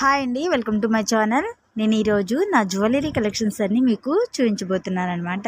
Hi అండి welcome to my channel. నేను ఈరోజు నా జ్యువెలరీ కలెక్షన్స్ అన్నీ మీకు చూపించబోతున్నాను అనమాట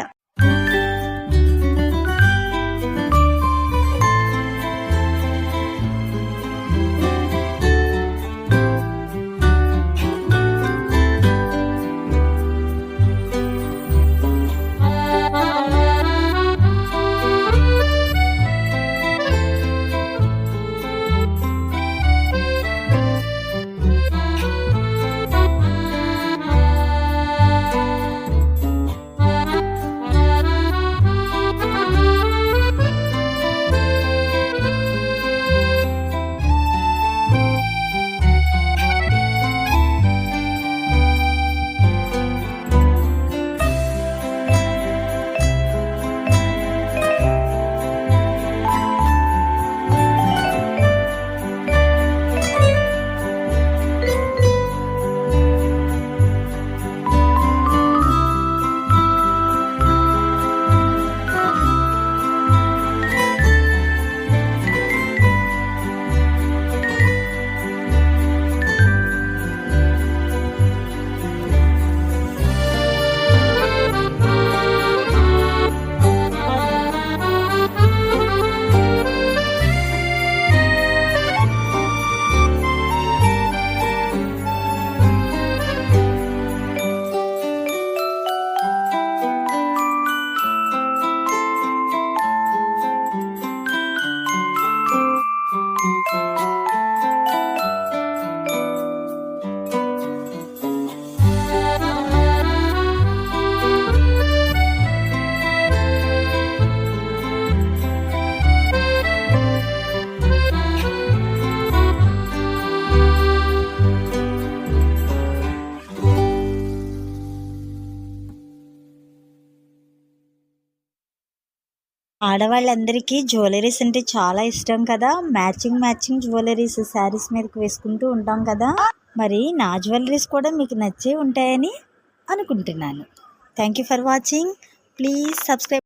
ఆడవాళ్ళందరికీ జ్యువెలరీస్ అంటే చాలా ఇష్టం కదా. మ్యాచింగ్ మ్యాచింగ్ జ్యువెలరీస్ శారీస్ మీదకి వేసుకుంటూ ఉంటాం కదా. మరి నా జ్యువెలరీస్ కూడా మీకు నచ్చే ఉంటాయని అనుకుంటున్నాను. Thank you for watching. Please subscribe